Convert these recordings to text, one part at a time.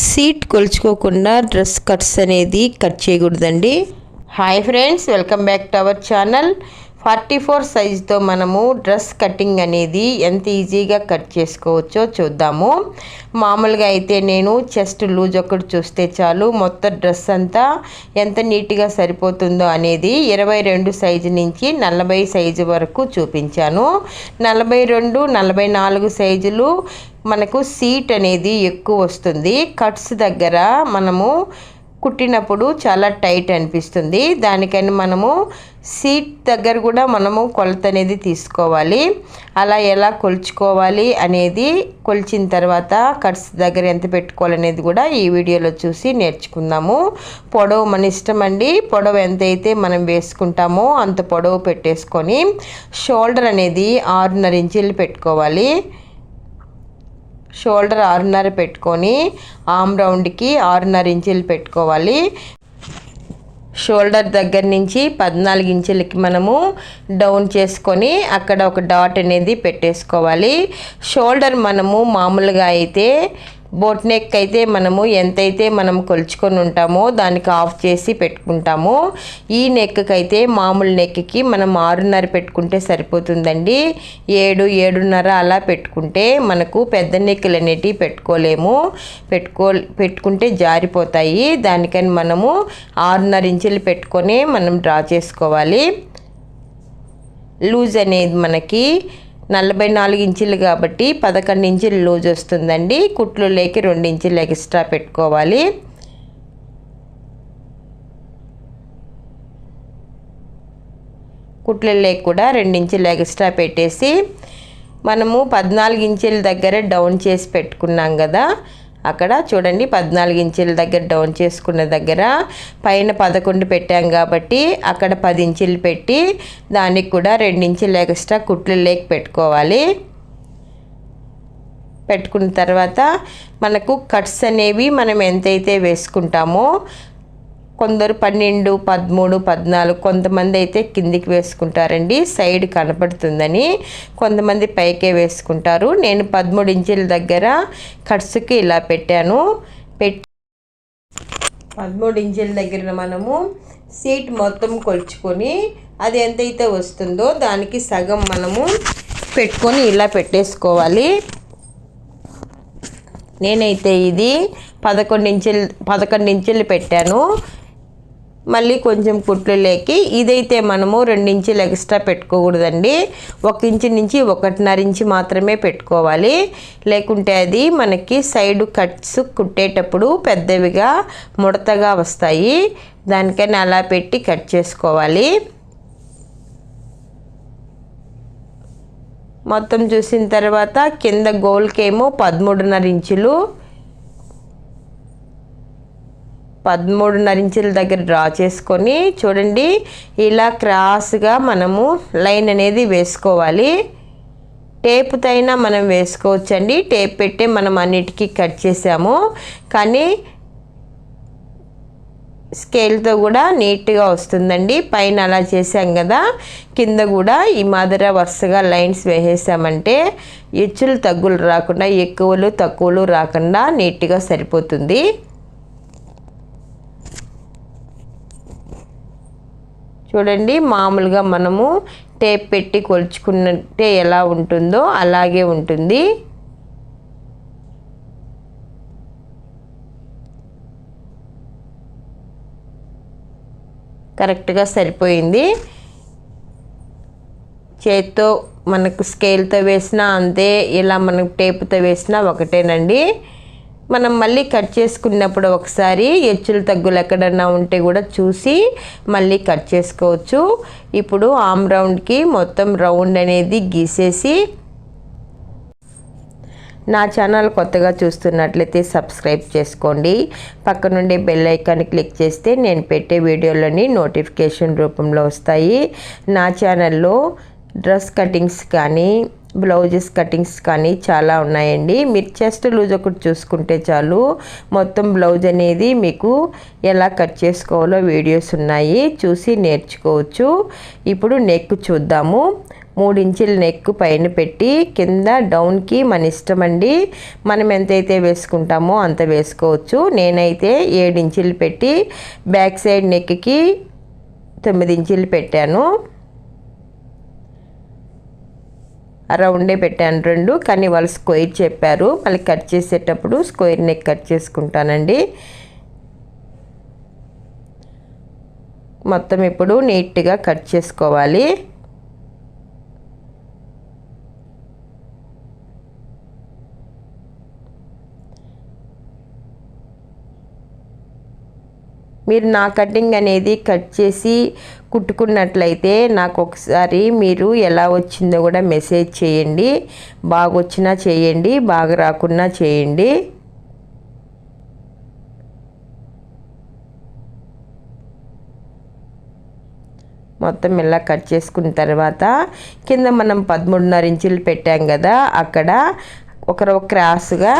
Seat కొలుచుకోకుండా dress cuts అనేది cut చేయకూడదండి. Hi friends welcome back to our channel forty four సైజ్తో మనము dress cutting అనేది ఎంత ఈజీగా కట్ చేసుకోవచ్చో చూద్దాము. మామూలుగా అయితే నేను చెస్ట్ లూజ్ ఒకటి చూస్తే చాలు మొత్తం డ్రెస్ అంతా ఎంత నీట్గా సరిపోతుందో అనేది ఇరవై రెండు సైజు నుంచి నలభై సైజు వరకు చూపించాను. నలభై రెండు నలభై నాలుగు సైజులు మనకు సీట్ అనేది ఎక్కువ వస్తుంది. కట్స్ దగ్గర మనము కుట్టినప్పుడు చాలా టైట్ అనిపిస్తుంది. దానికని మనము సీట్ దగ్గర కూడా మనము కొలత అనేది తీసుకోవాలి. అలా ఎలా కొలుచుకోవాలి అనేది కొలిచిన తర్వాత కట్స్ దగ్గర ఎంత పెట్టుకోవాలనేది కూడా ఈ వీడియోలో చూసి నేర్చుకుందాము. పొడవు మన ఇష్టం అండి. పొడవు అయితే మనం వేసుకుంటామో అంత పొడవు పెట్టేసుకొని షోల్డర్ అనేది ఆరున్నర ఇంచీలు పెట్టుకోవాలి. షోల్డర్ ఆరున్నర పెట్టుకొని ఆమ్ రౌండ్కి ఆరున్నర ఇంచులు పెట్టుకోవాలి. షోల్డర్ దగ్గర నుంచి పద్నాలుగు ఇంచులకి మనము డౌన్ చేసుకొని అక్కడ ఒక డాట్ అనేది పెట్టేసుకోవాలి. షోల్డర్ మనము మామూలుగా అయితే బోట్ నెక్ అయితే మనము ఎంతైతే మనం కొలుచుకొని ఉంటామో దానికి ఆఫ్ చేసి పెట్టుకుంటాము. ఈ నెక్కి అయితే మామూలు నెక్కి మనం ఆరున్నర పెట్టుకుంటే సరిపోతుందండి. ఏడు ఏడున్నర అలా పెట్టుకుంటే మనకు పెద్ద నెక్కులు అనేటివి పెట్టుకోలేము. పెట్టుకో పెట్టుకుంటే జారిపోతాయి. దానికని మనము ఆరున్నర ఇంచులు పెట్టుకొని మనం డ్రా చేసుకోవాలి. లూజ్ అనేది మనకి నలభై నాలుగు ఇంచులు కాబట్టి పదకొండు ఇంచులు లూజ్ వస్తుందండి. కుట్లు లేకి రెండు ఇంచులు ఎక్స్ట్రా పెట్టుకోవాలి. కుట్లు లేక కూడా రెండు ఇంచులు ఎక్స్ట్రా పెట్టేసి మనము పద్నాలుగు ఇంచుల దగ్గర డౌన్ చేసి పెట్టుకున్నాం కదా. అక్కడ చూడండి పద్నాలుగు ఇంచుల దగ్గర డౌన్ చేసుకున్న దగ్గర పైన పదకొండు పెట్టాం కాబట్టి అక్కడ పది ఇంచులు పెట్టి దానికి కూడా రెండు ఇంచులు ఎక్స్ట్రా కుట్లు లేక పెట్టుకోవాలి. పెట్టుకున్న తర్వాత మనకు కట్స్ అనేవి మనం ఎంతైతే వేసుకుంటామో కొందరు పన్నెండు పదమూడు పద్నాలుగు కొంతమంది అయితే కిందికి వేసుకుంటారండి. సైడ్ కనపడుతుందని కొంతమంది పైకే వేసుకుంటారు. నేను పదమూడు ఇంచుల దగ్గర కట్స్కి ఇలా పెట్టాను. పెట్టి పదమూడు ఇంచుల దగ్గర మనము సీట్ మొత్తం కొలుచుకొని అది ఎంతైతే వస్తుందో దానికి సగం మనము పెట్టుకొని ఇలా పెట్టేసుకోవాలి. నేనైతే ఇది పదకొండు ఇంచులు పదకొండు ఇంచులు పెట్టాను. మళ్ళీ కొంచెం కుట్లు లేకి ఇదైతే మనము రెండు ఇంచులు ఎక్స్ట్రా పెట్టుకోకూడదండి. ఒక ఇంచు నుంచి ఒకటిన్నర ఇంచు మాత్రమే పెట్టుకోవాలి. లేకుంటే అది మనకి సైడ్ కట్స్ కుట్టేటప్పుడు పెద్దవిగా ముడతగా వస్తాయి. దానికని అలా పెట్టి కట్ చేసుకోవాలి. మొత్తం చూసిన తర్వాత కింద గోల్కేమో పదమూడున్నర ఇంచులు పదమూడున్నర ఇంచుల దగ్గర డ్రా చేసుకొని చూడండి ఇలా క్రాస్గా మనము లైన్ అనేది వేసుకోవాలి. టేపుతో అయినా మనం వేసుకోవచ్చండి. టేప్ పెట్టే మనం అన్నిటికీ కట్ చేసాము. కానీ స్కేల్తో కూడా నీట్గా వస్తుందండి. పైన అలా చేసాం కదా కింద కూడా ఈ మాదిర వరుసగా లైన్స్ వేసేసామంటే ఎచ్చులు తగ్గులు రాకుండా ఎక్కువలు తక్కువలు రాకుండా నీట్గా సరిపోతుంది. చూడండి మామూలుగా మనము టేప్ పెట్టి కొలుచుకున్నట్టే ఎలా ఉంటుందో అలాగే ఉంటుంది. కరెక్ట్గా సరిపోయింది. చేతితో మనకు స్కేల్తో వేసినా అంతే ఇలా మనకు టేపుతో వేసినా ఒకటేనండి. మనం మళ్ళీ కట్ చేసుకున్నప్పుడు ఒకసారి ఎచ్చులు తగ్గులు ఎక్కడన్నా ఉంటే కూడా చూసి మళ్ళీ కట్ చేసుకోవచ్చు. ఇప్పుడు ఆమ్ రౌండ్కి మొత్తం రౌండ్ అనేది గీసేసి నా ఛానల్ కొత్తగా చూస్తున్నట్లయితే సబ్స్క్రైబ్ చేసుకోండి. పక్క నుండి బెల్ ఐకాన్ క్లిక్ చేస్తే నేను పెట్టే వీడియోలని నోటిఫికేషన్ రూపంలో వస్తాయి. నా ఛానల్లో డ్రెస్ కటింగ్స్ కానీ బ్లౌజెస్ కటింగ్స్ కానీ చాలా ఉన్నాయండి. మీరు చెస్ట్ లూజ్ ఒకటి చూసుకుంటే చాలు. మొత్తం బ్లౌజ్ అనేది మీకు ఎలా కట్ చేసుకోవాలో వీడియోస్ ఉన్నాయి. చూసి నేర్చుకోవచ్చు. ఇప్పుడు నెక్ చూద్దాము. మూడు ఇంచుల నెక్ పైన పెట్టి కింద డౌన్కి మన ఇష్టం అండి. మనం ఎంతైతే వేసుకుంటామో అంత వేసుకోవచ్చు. నేనైతే ఏడు ఇంచులు పెట్టి బ్యాక్ సైడ్ నెక్కి తొమ్మిది ఇంచులు పెట్టాను. రౌండే పెట్టాను రెండు కానీ వాళ్ళు స్క్వేర్ చెప్పారు. మళ్ళీ కట్ చేసేటప్పుడు స్క్వేర్ నెక్ కట్ చేసుకుంటానండి. మొత్తం ఇప్పుడు నీట్గా కట్ చేసుకోవాలి. మీరు నా కటింగ్ అనేది కట్ చేసి కుట్టుకున్నట్లయితే నాకు ఒకసారి మీరు ఎలా వచ్చిందో కూడా మెసేజ్ చేయండి. బాగా వచ్చినా చేయండి బాగా రాకున్నా చేయండి. మొత్తం ఇలా కట్ చేసుకున్న తర్వాత కింద మనం పదమూడున్నర ఇంచులు పెట్టాం కదా అక్కడ ఒకరు క్రాస్గా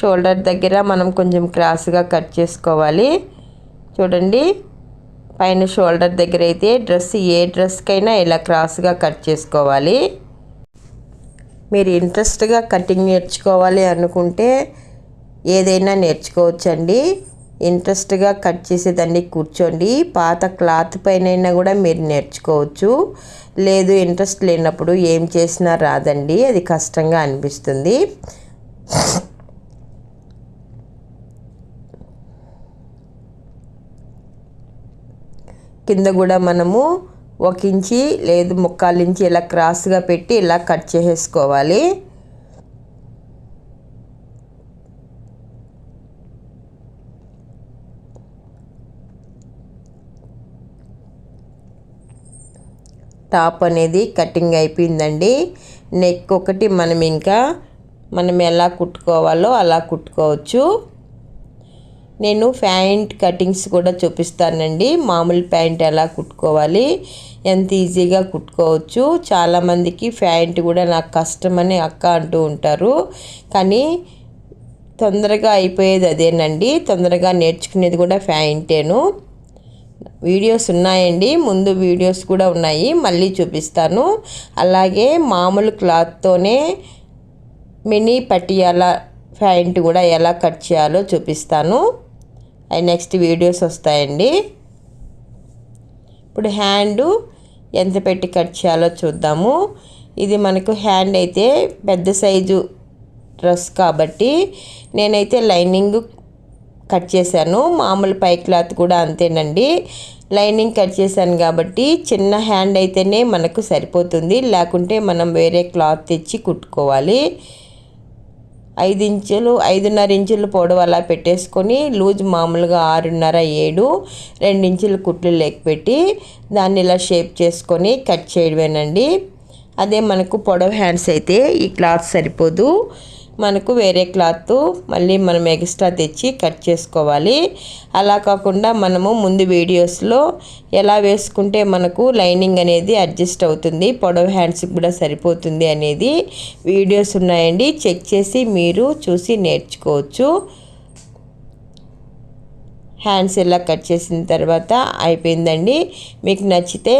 షోల్డర్ దగ్గర మనం కొంచెం క్రాస్గా కట్ చేసుకోవాలి. చూడండి. పైన షోల్డర్ దగ్గర అయితే డ్రెస్ ఏ డ్రెస్కైనా ఇలా క్రాస్గా కట్ చేసుకోవాలి. మీరు ఇంట్రెస్ట్గా కటింగ్ నేర్చుకోవాలి అనుకుంటే ఏదైనా నేర్చుకోవచ్చండి. ఇంట్రెస్ట్గా కట్ చేసేదాన్ని కూర్చోండి. పాత క్లాత్ పైన కూడా మీరు నేర్చుకోవచ్చు. లేదు ఇంట్రెస్ట్ లేనప్పుడు ఏం చేసినా రాదండి. అది కష్టంగా అనిపిస్తుంది. కింద కూడా మనము ఒక ఇంచి లేదు ముక్కాలు ఇంచి ఇలా క్రాస్గా పెట్టి ఇలా కట్ చేసేసుకోవాలి. టాప్ అనేది కటింగ్ అయిపోయిందండి. నెక్ ఒకటి మనం ఇంకా మనం ఎలా కుట్టుకోవాలో అలా కుట్టుకోవచ్చు. నేను ప్యాంట్ కటింగ్స్ కూడా చూపిస్తానండి. మామూలు ప్యాంట్ ఎలా కుట్టుకోవాలి ఎంత ఈజీగా కుట్టుకోవచ్చు. చాలామందికి ప్యాంట్ కూడా నాకు కష్టమని అక్క అంటూ ఉంటారు. కానీ తొందరగా అయిపోయేది అదేనండి. తొందరగా నేర్చుకునేది కూడా ప్యాంటేను. వీడియోస్ ఉన్నాయండి. ముందు వీడియోస్ కూడా ఉన్నాయి. మళ్ళీ చూపిస్తాను. అలాగే మామూలు క్లాత్తోనే మినీ పటియాల ప్యాంట్ కూడా ఎలా కట్ చేయాలో చూపిస్తాను. అవి నెక్స్ట్ వీడియోస్ వస్తాయండి. ఇప్పుడు హ్యాండ్ ఎంత పెట్టి కట్ చేయాలో చూద్దాము. ఇది మనకు హ్యాండ్ అయితే పెద్ద సైజు డ్రెస్ కాబట్టి నేనైతే లైనింగ్ కట్ చేశాను. మామూలు పై క్లాత్ కూడా అంతేనండి. లైనింగ్ కట్ చేశాను కాబట్టి చిన్న హ్యాండ్ అయితేనే మనకు సరిపోతుంది. లేకుంటే మనం వేరే క్లాత్ తెచ్చి కుట్టుకోవాలి. ఐదు ఇంచులు ఐదున్నర ఇంచులు పొడవు అలా పెట్టేసుకొని లూజ్ మామూలుగా ఆరున్నర ఏడు రెండు ఇంచులు కుట్లు పెట్టి దాన్ని ఇలా షేప్ చేసుకొని కట్ చేయడమేనండి. అదే మనకు పొడవు హ్యాండ్స్ అయితే ఈ క్లాత్ సరిపోదు. మనకు వేరే క్లాత్ మళ్ళీ మనం ఎక్స్ట్రా తెచ్చి కట్ చేసుకోవాలి. అలా కాకుండా మనము ముందు వీడియోస్లో ఎలా వేసుకుంటే మనకు లైనింగ్ అనేది అడ్జస్ట్ అవుతుంది పొడవు హ్యాండ్స్కి కూడా సరిపోతుంది అనేది వీడియోస్ ఉన్నాయండి. చెక్ చేసి మీరు చూసి నేర్చుకోవచ్చు. హ్యాండ్స్ ఎలా కట్ చేసిన తర్వాత అయిపోయిందండి. మీకు నచ్చితే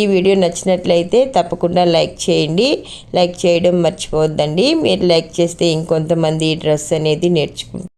ఈ వీడియో నచ్చినట్లయితే తప్పకుండా లైక్ చేయండి. లైక్ చేయడం మర్చిపోవద్దండి. మీరు లైక్ చేస్తే ఇంకొంతమంది ఈ డ్రెస్ అనేది నేర్చుకుంటారు.